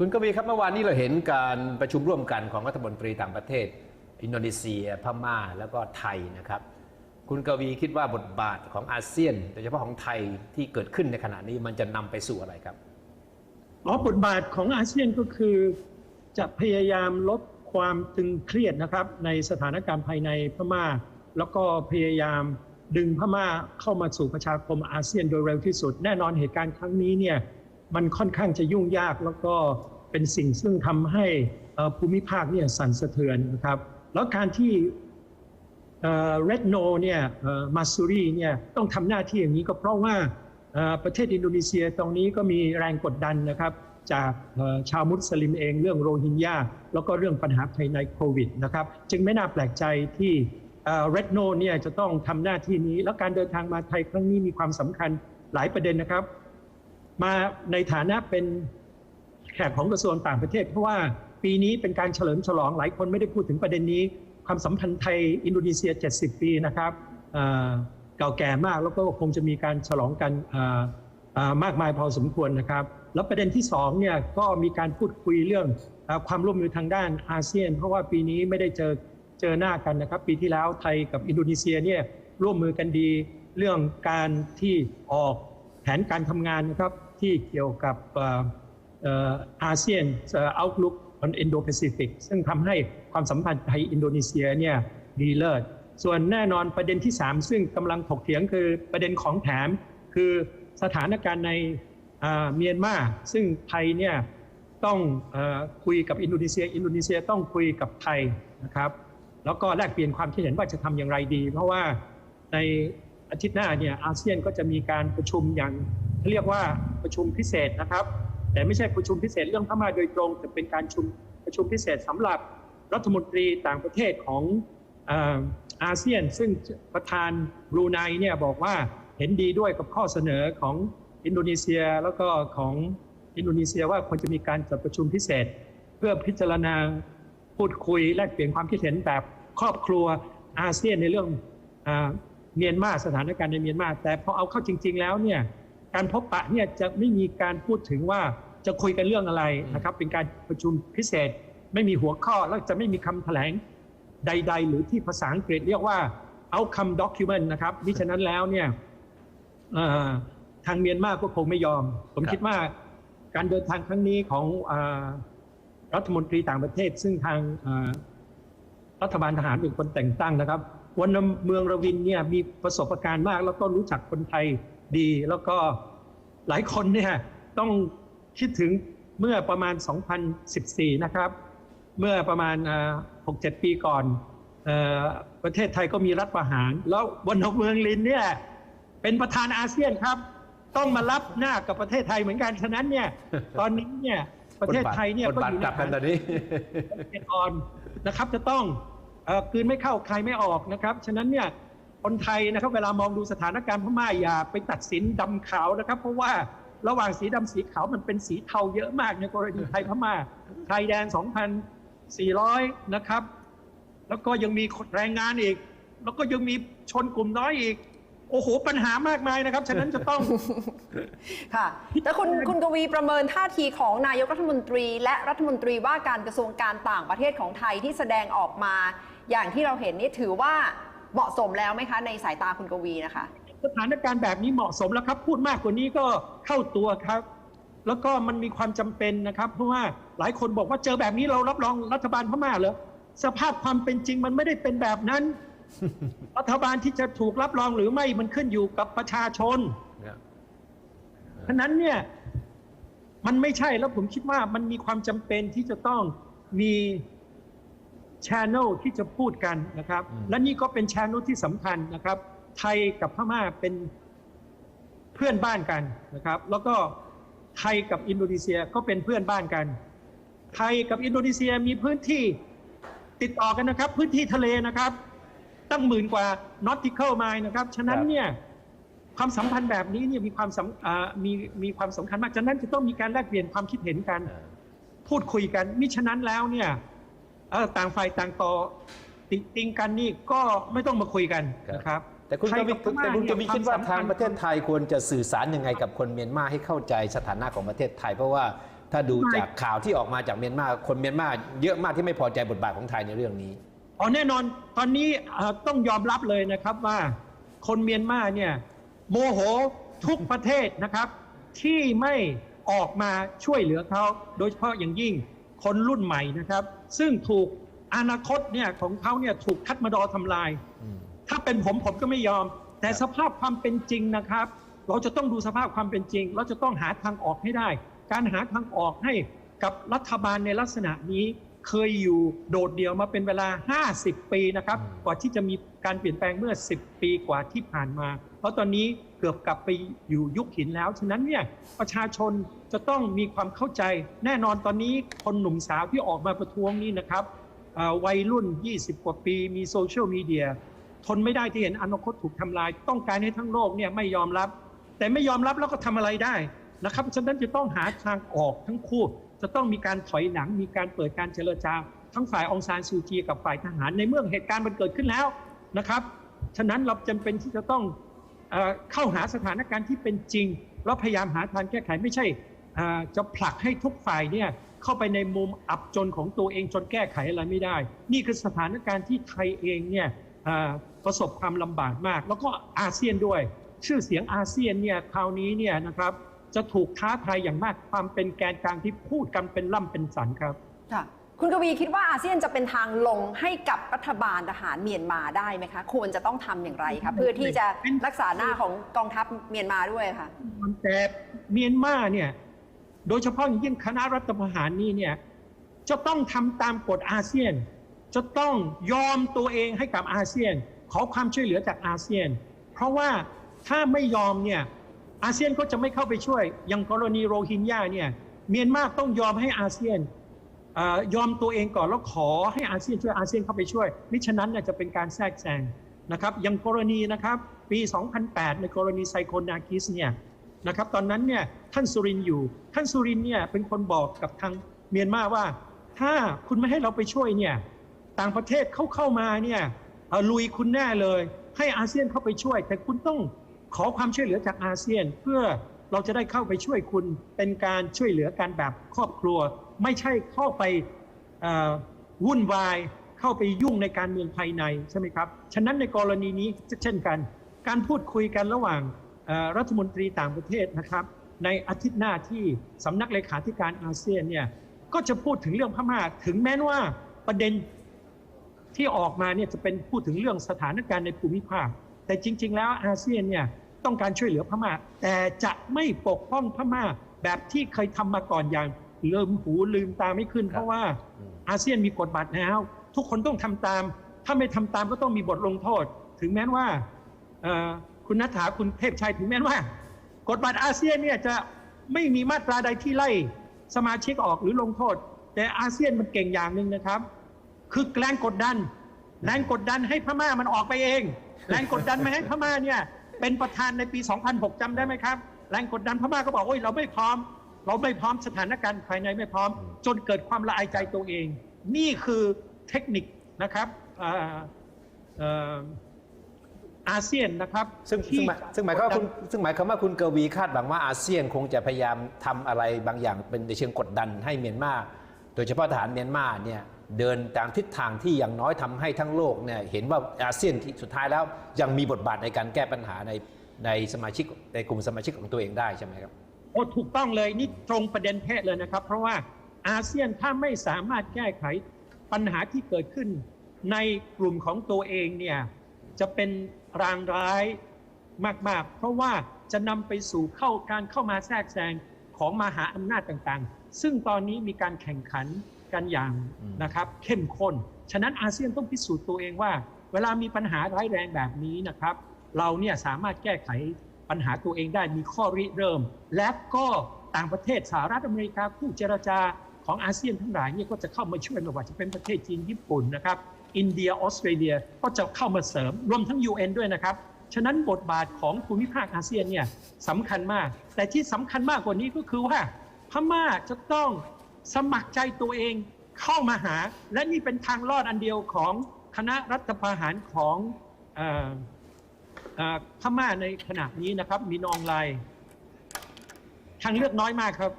คุณกวีครับเมื่อวานนี้เราเห็นการประชุมร่วมกันของรัฐมนตรีต่างประเทศ อินโดนีเซีย พม่า แล้วก็ไทยนะครับ คุณกวีคิดว่าบทบาทของอาเซียนโดยเฉพาะของไทยที่เกิดขึ้นในขณะนี้มันจะนำไปสู่อะไรครับอ๋อบทบาทของอาเซียนก็คือจะพยายามลดความตึงเครียดนะครับในสถานการณ์ภายในพม่า แล้วก็พยายามดึงพม่าเข้ามาสู่ประชาคมอาเซียนโดยเร็วที่สุด แน่นอนเหตุการณ์ครั้งนี้เนี่ย มันค่อนข้างจะยุ่งยากแล้วก็เป็นสิ่งซึ่งทำให้ภูมิภาคเนี่ยสั่นสะเทือนนะครับ แล้วการที่เรดโนเนี่ยมาซูรีเนี่ยต้องทำหน้าที่อย่างนี้ก็เพราะว่าประเทศอินโดนีเซียตรงนี้ก็มีแรงกดดันนะครับ จากชาวมุสลิมเองเรื่องโรฮิงญาแล้วก็เรื่องปัญหาภายในโควิดนะครับ จึงไม่น่าแปลกใจที่เรดโนเนี่ยจะต้องทำหน้าที่นี้ แล้วการเดินทางมาไทยครั้งนี้มีความสำคัญหลายประเด็นนะครับ มาในฐานะเป็นแขกของกระทรวงต่างประเทศ เพราะว่าปีนี้เป็นการเฉลิมฉลองหลายคนไม่ได้พูดถึงประเด็นนี้ ความสัมพันธ์ไทยอินโดนีเซีย 70 ปีนะครับเก่าแก่มากแล้วก็คงจะมีการฉลองกันมากมายพอสมควรนะครับ แล้วประเด็นที่สองเนี่ยก็มีการพูดคุยเรื่องอความร่วมมือทางด้านอาเซียน เพราะว่าปีนี้ไม่ได้เจอเจอหน้ากันนะครับ ปีที่แล้วไทยกับอินโดนีเซียเนี่ยร่วมมือกันดีเรื่องการที่ออกแผนการทำงานนะครับ ที่เกี่ยวกับอาเซียนเอาลุก on Indo-Pacific ซึ่งทำให้ความสัมพันธ์ไทยอินโดนีเซียเนี่ยดีเลิศส่วนแน่นอนประเด็นที่ 3 ซึ่งกำลังถกเถียงคือประเด็นของแถม คือสถานการณ์ในเมียนมาซึ่งไทยเนี่ยต้องอคุยกับอินโดนีเซีย อินโดนีเซียต้องคุยกับไทยนะครับ แล้วก็แลกเปลี่ยนความคิดเห็นว่าจะทำอย่างไรดี เพราะว่าในอาทิตย์หน้าเนี่ยอาเซียนก็จะมีการประชุมอย่าง เรียกว่าประชุมพิเศษนะครับ แต่ไม่ใช่ประชุมพิเศษเรื่องพม่าโดยตรง แต่เป็นการชุมประชุมพิเศษสำหรับรัฐมนตรีต่างประเทศของอาเซียน ซึ่งประธานบรูไนเนี่ยบอกว่าเห็นดีด้วยกับข้อเสนอของอินโดนีเซียแล้วก็ของอินโดนีเซียว่าควรจะมีการจัดประชุมพิเศษ เพื่อพิจารณาพูดคุยแลกเปลี่ยนความคิดเห็นแบบครอบครัวอาเซียนในเรื่องอเมียนมาสถานการณ์ในเมียนมาแต่พอเอาเข้าจริง ๆ แล้วเนี่ย การพบปะเนี่ยจะไม่มีการพูดถึงว่าจะคุยกันเรื่องอะไรนะครับ เป็นการประชุมพิเศษ ไม่มีหัวข้อแล้วจะไม่มีคำแถลงใด ๆ หรือที่ภาษาอังกฤษเรียกว่า outcome document นะครับมิฉะนั้นแล้วเนี่ยทางเมียนมาก็คงไม่ยอม ผมคิดว่าการเดินทางครั้งนี้ของอรัฐมนตรีต่างประเทศ ซึ่งทางรัฐบาลทหารเป็นคนแต่งตั้งนะครับวันเมืองระวินเนี่ยมีประสบการณ์มาก แล้วก็รู้จักคนไทย ดี แล้วก็หลายคนเนี่ยต้องคิดถึงเมื่อประมาณ 2014 นะครับ เมื่อประมาณอ่า6-7 ปีก่อนเออประเทศไทยก็มีรัฐประหาร แล้ววันเมืองลินเนี่ยเป็นประธานอาเซียนครับ ต้องมารับหน้ากับประเทศไทยเหมือนกัน ฉะนั้นเนี่ยตอนนี้เนี่ยประเทศไทยเนี่ยบทบาทอยู่กลับกันตอนนี้เป็นออนนะครับ จะต้องเอ่อกลืนไม่เข้าใครไม่ออกนะครับ ฉะนั้นเนี่ย คนไทยนะครับ เวลามองดูสถานการณ์พม่าอย่าไปตัดสินดำขาวนะครับ เพราะว่าระหว่างสีดำสีขาวมันเป็นสีเทาเยอะมากในกรณีไทยพม่าไทยแดน 2,400 นะครับ แล้วก็ยังมีแรงงานอีก แล้วก็ยังมีชนกลุ่มน้อยอีก โอ้โห ปัญหามากมายนะครับ ฉะนั้นจะต้อง ค่ะแต่คุณคุณกวีประเมินท่าทีของนายกรัฐมนตรี และรัฐมนตรีว่าการกระทรวงการต่างประเทศของไทยที่แสดงออกมา อย่างที่เราเห็นนี่ถือว่า เหมาะสมแล้วไหมคะ ในสายตาคุณกวีนะคะ สถานการณ์แบบนี้เหมาะสมแล้วครับ พูดมากกว่านี้ก็เข้าตัวครับ แล้วก็มันมีความจำเป็นนะครับ เพราะว่าหลายคนบอกว่าเจอแบบนี้เรารับรองรัฐบาลพม่าเหรอสภาพความเป็นจริงมันไม่ได้เป็นแบบนั้น รัฐบาลที่จะถูกรับรองหรือไม่มันขึ้นอยู่กับประชาชนฉะนั้นเนี่ยมันไม่ใช่แล้วผมคิดว่ามันมีความจำเป็นที่จะต้องมี ช n n e l ที่จะพูดกันนะครับอืมและนี่ก็เป็นช n n e l ที่สำคัญนะครับ ไทยกับพม่าเป็นเพื่อนบ้านกันนะครับ แล้วก็ไทยกับอินโดนีเซียก็เป็นเพื่อนบ้านกัน ไทยกับอินโดนีเซียมีพื้นที่ติดต่อกันนะครับ พื้นที่ทะเลนะครับ ตั้งหมื่นกว่า nautical mile นะครับ ฉะนั้นครับเนี่ยความสัมพันธ์แบบนี้เนี่ยมีความสำอ่ามีมีความสำคัญมากฉะนั้นจะต้องมีการแลกเปลี่ยนความคิดเห็นกัน พูดคุยกันมิฉะนั้นแล้วเนี่ย เอ่อต่างฝ่ายต่างต่อติติงกันนี่ก็ไม่ต้องมาคุยกันครับนะครับ แต่คุณไทกยวีกับพม่าแต่คุณกวีเนี่ยคิดว่าความสัมพัทางนธ์ประเทศไทยควรจะสื่อสารยังไงกับคนเมียนมาให้เข้าใจสถานะของประเทศไทย เพราะว่าถ้าดูจากข่าวที่ออกมาจากเมียนมาคนเมียนมาเยอะมากที่ไม่พอใจบทบาทของไทยในเรื่องนี้อ๋อแน่นอนตอนนี้เอ่อต้องยอมรับเลยนะครับว่า คนเมียนมาเนี่ยโมโหทุกประเทศนะครับ ที่ไม่ออกมาช่วยเหลือเขาโดยเฉพาะอย่างยิ่ง คนรุ่นใหม่นะครับ ซึ่งถูกอนาคตเนี่ยของเขาเนี่ยถูกคัดมาดอทำลายอืมถ้าเป็นผมผมก็ไม่ยอม แต่สภาพความเป็นจริงนะครับ เราจะต้องดูสภาพความเป็นจริง เราจะต้องหาทางออกให้ได้ การหาทางออกให้กับรัฐบาลในลักษณะนี้เคยอยู่โดดเดี่ยวมาเป็นเวลา 50 ปีนะครับอืมกว่าที่จะมีการเปลี่ยนแปลงเมื่อ 10 ปีกว่าที่ผ่านมาเพ ราะตอนนี้เกือบกลับไปอยู่ยุคหินแล้ว ฉะนั้นเนี่ยประชาชนจะต้องมีความเข้าใจ แน่นอนตอนนี้คนหนุ่มสาวที่ออกมาประท้วงนี่นะครับวัยรุ่น 20 กว่าปี มีโซเชียลมีเดียทนไม่ได้ที่เห็นอนาคตถูกทำลาย ต้องการให้ทั้งโลกเนี่ยไม่ยอมรับ แต่ไม่ยอมรับแล้วก็ทำอะไรได้นะครับ ฉะนั้นจะต้องหาทางออกทั้งคู่ จะต้องมีการถอยหลัง มีการเปิดการเจรจา ทั้งฝ่ายองซานซูจีกับฝ่ายทหารในเมื่อเหตุการณ์มันเกิดขึ้นแล้วนะครับ ฉะนั้นเราจำเป็นที่จะต้อง เข้าหาสถานการณ์ที่เป็นจริง แล้วพยายามหาทางแก้ไขไม่ใช่จะผลักให้ทุกฝ่ายเนี่ยเข้าไปในมุมอับจนของตัวเองจนแก้ไขอะไรไม่ได้ นี่คือสถานการณ์ที่ไทยเองเนี่ยประสบความลำบากมาก แล้วก็อาเซียนด้วย ชื่อเสียงอาเซียนเนี่ยคราวนี้เนี่ยนะครับจะถูกท้าทายอย่างมากความเป็นแกนกลางที่พูดกันเป็นล่ำเป็นสันครับค่ะ คุณกวีคิดว่าอาเซียนจะเป็นทางลงให้กับรัฐบาลทหารเมียนมาได้ไหมคะ ควรจะต้องทำอย่างไรคะเพื่อที่จะรักษาหน้าของกองทัพเมียนมาด้วยค่ะแต่เมียนมาเนี่ยโดยเฉพาะอย่างยิ่งคณะรัฐประหารนี่เนี่ยจะต้องทำตามกฎอาเซียน จะต้องยอมตัวเองให้กับอาเซียน ขอความช่วยเหลือจากอาเซียน เพราะว่าถ้าไม่ยอมเนี่ยอาเซียนก็จะไม่เข้าไปช่วยอย่างกรณีโรฮิงญาเนี่ยเมียนมาต้องยอมให้อาเซียนเออ ยอมตัวเองก่อนแล้วขอให้อาเซียนช่วยอาเซียนเข้าไปช่วยมิฉะนั้นจะเป็นการแทรกแซงนะครับอย่างกรณีนะครับปี 2008 ในกรณีไซโคนาคิสเนี่ยนะครับตอนนั้นเนี่ยท่านสุรินอยู่ ท่านสุรินเนี่ยเป็นคนบอกกับทางเมียนมาว่า ถ้าคุณไม่ให้เราไปช่วยเนี่ยต่างประเทศเข้าเข้ามาเนี่ยลุยคุณแน่เลย ให้อาเซียนเข้าไปช่วย แต่คุณต้องขอความช่วยเหลือจากอาเซียนเพื่อ เราจะได้เข้าไปช่วยคุณเป็นการช่วยเหลือกันแบบครอบครัว ไม่ใช่เข้าไปวุ่นวายเข้าไปยุ่งในการเมืองภายในใช่ไหมครับ ฉะนั้นในกรณีนี้เช่นกัน การพูดคุยกันระหว่างรัฐมนตรีต่างประเทศนะครับ ในอาทิตย์หน้าที่สำนักเลขาธิการอาเซียนเนี่ยก็จะพูดถึงเรื่องพม่าถึงแม้ว่าประเด็นที่ออกมาเนี่ยจะเป็นพูดถึงเรื่องสถานการณ์ในภูมิภาค แต่จริง ๆ แล้วอาเซียนเนี่ย ต้องการช่วยเหลือพม่า แต่จะไม่ปกป้องพม่าแบบที่เคยทำมาก่อนอย่างลืมหูลืมตาไม่ขึ้น เพราะว่าอืมอาเซียนมีกฎบัตรแล้ว ทุกคนต้องทำตาม ถ้าไม่ทำตามก็ต้องมีบทลงโทษ ถึงแม้ว่าเอ่อคุณนัฐาคุณเทพชัยถึงแม้ว่า กฎบัตรอาเซียนเนี่ยจะไม่มีมาตราใดที่ไล่สมาชิกออกหรือลงโทษ แต่อาเซียนมันเก่งอย่างหนึ่งนะครับ คือแรงกดดันแรงกดดันให้พม่ามันออกไปเองแรงกดดันไม่ให้พม่าเนี่ย เป็นประธานในปี 2006จำได้ไหมครับ แรงกดดันพม่าก็บอกโอ้ยเราไม่พร้อม เราไม่พร้อมสถานการณ์ภายในไม่พร้อม จนเกิดความละอายใจตัวเอง นี่คือเทคนิคนะครับอ่าเอ่ออาเซียนนะครับซึ่งซึ่งหมายซึ่งหมายความว่าคุณซึ่งหมายความว่าคุณกวีคาดหวังว่าอาเซียนคงจะพยายามทำอะไรบางอย่างเป็นในเชิงกดดันให้เมียนมาโดยเฉพาะทหารเมียนมาเนี่ย เดินตามทิศทางที่อย่างน้อยทำให้ทั้งโลกเนี่ยเห็นว่าอาเซียนที่สุดท้ายแล้วยังมีบทบาทในการแก้ปัญหาในในสมาชิกในกลุ่มสมาชิกของตัวเองได้ใช่ไหมครับโอ้ถูกต้องเลยนี่ตรงประเด็นเพศเลยนะครับ เพราะว่าอาเซียนถ้าไม่สามารถแก้ไขปัญหาที่เกิดขึ้น ในกลุ่มของตัวเองเนี่ยจะเป็นรางร้ายมาก ๆ เพราะว่าจะนำไปสู่เข้าการเข้ามาแทรกแซงของมหาอำนาจต่างๆ ซึ่งตอนนี้มีการแข่งขัน กันอย่างอืมนะครับเข้มข้น ฉะนั้นอาเซียนต้องพิสูจน์ตัวเองว่า เวลามีปัญหาร้ายแรงแบบนี้นะครับ เราเนี่ยสามารถแก้ไขปัญหาตัวเองได้มีข้อริเริ่ม และก็ต่างประเทศสหรัฐอเมริกาคู่เจรจาของอาเซียนทั้งหลายเนี่ยก็จะเข้ามาช่วยไม่ว่าจะเป็นประเทศจีนญี่ปุ่นนะครับอินเดียออสเตรเลียก็จะเข้ามาเสริมรวมทั้ง UN ด้วยนะครับ ฉะนั้นบทบาทของภูมิภาคอาเซียนเนี่ยสำคัญมาก แต่ที่สำคัญมากกว่านี้ก็คือว่าพม่าจะต้อง สมัครใจตัวเองเข้ามาหา และนี่เป็นทางรอดอันเดียวของคณะรัฐประหารของพม่าในขณะนี้นะครับ มีนองไลน์ทางเลือกน้อยมากครับ